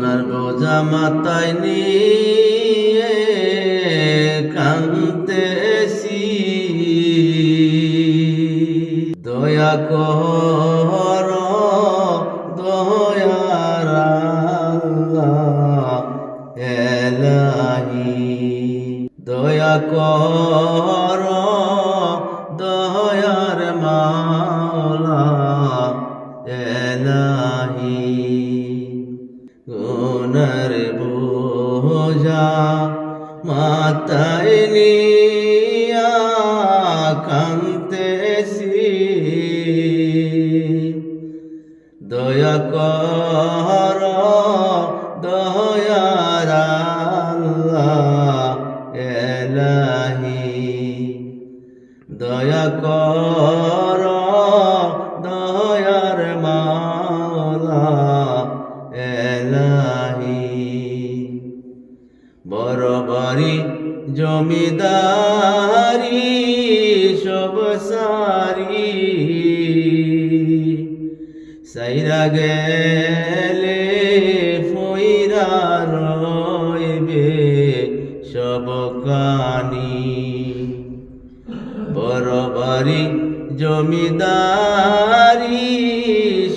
গুনার বোঝা মাথায় নিয়ে কান্তে দয়া কর কান্তেছি দয়া কর দয়ারা এলাহি। দয়া কর জমিদারি সব সারি। সাইরা গেলে ফইরা রইবে সব কানি। বাড়ি জমিদারি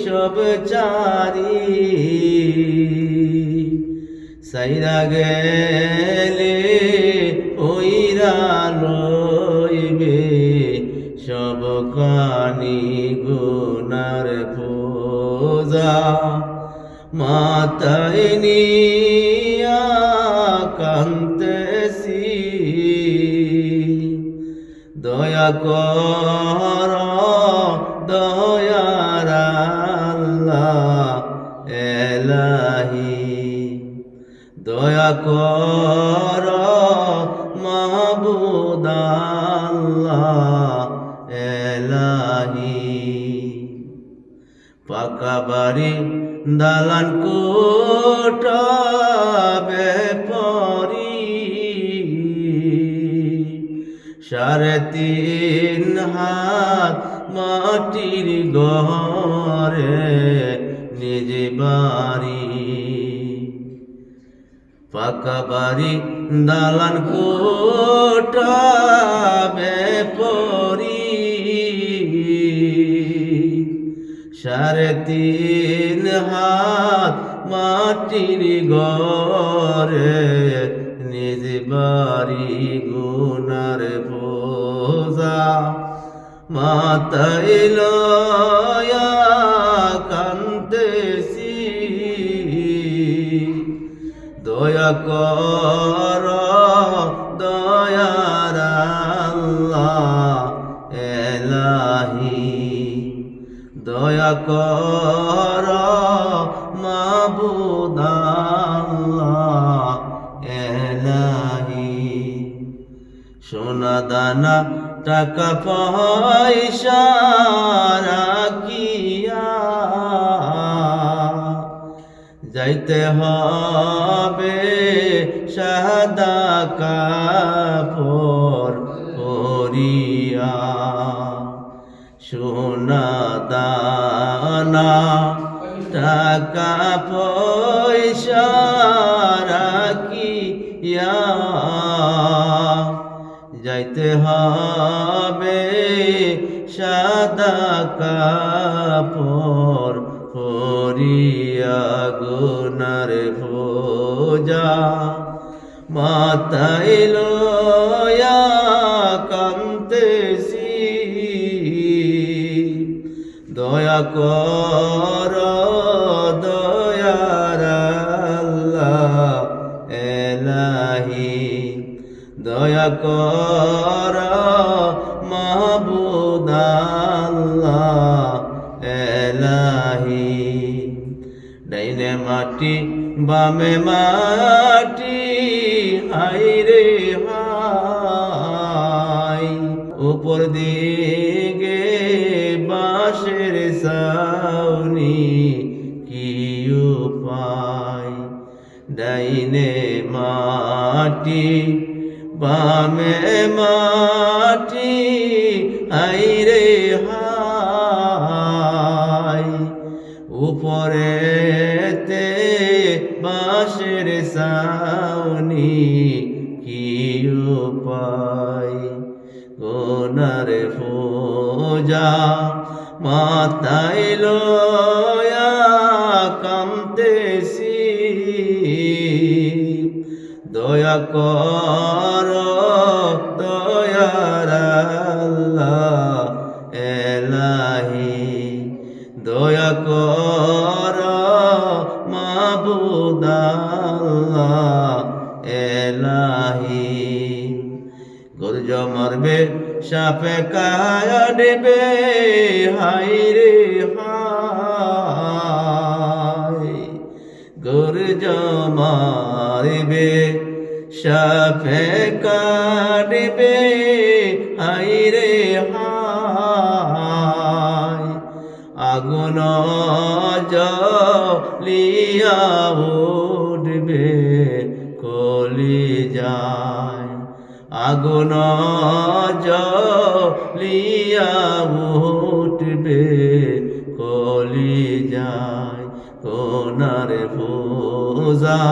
সব চারি। সাইরা গেলে ওইরা লইবে সব কানি গুনার পূজা মাতায় নিয়া কান্তেছি দয়া কর, দয়ার আল্লাহ এলাহি। দয়া কর মাহবুদ আল্লাহ এলাহি। পাকা বাড়ি দালান কোটা বেপরি সাড়ে তিন হাত মাটির ঘরে, নিজে বাড়ি। পাকা বাড়ি দালান কোটা বেপরি সাড়ে তিন হাত মাটির ঘরে নিজ বাড়ি গুনার বোঝা। মাতাই কর দয়ার আল্লাহ এলাহি। দয়া কর মাবুদ আল্লাহ এলাহি। সোনা দানা টাকা পয়সা যাইতে হবে সাদা কাপড় পরিয়া। সোনা দানা টাকা পয়সা রাখিয়া যাইতে হবে সাদা কাপড় পরিয়া গুনার ভোজা মাতাই লয়া কান্তেছি দয়া কর দয়া কর মাটি, বামে মাটি হাইরে হাই। উপর দিকে বাঁশের সাউনি কি উপায়? ডাইনে মাটি, বামে মাটি, আইরে হাই ফোজা মাথায় লয়া কামতেছি দয়া কর দয়ার আল্লাহ এলাহি। দয়া কর মাবুদ আল্লাহ এলাহি। গর্জ মারবে, সাপে দেবে হাই রে হাই গর্জ মারবে, সাপে কাটবে হাই রে হাই আগুন জলিয়া উঠবে কলি যায় আগুন জলিয়া উঠবে, কলি যায় কোনার পূজা।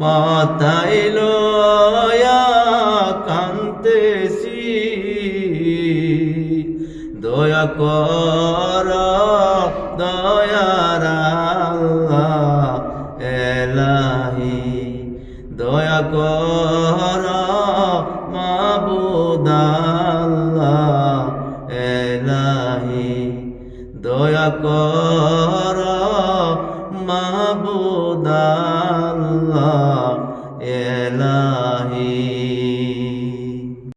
মাথায় লয়া কান্তেছি দয়া কর দয়ার এলাহি। দয়া কর দয়া কর মাহবুদাল্লাহ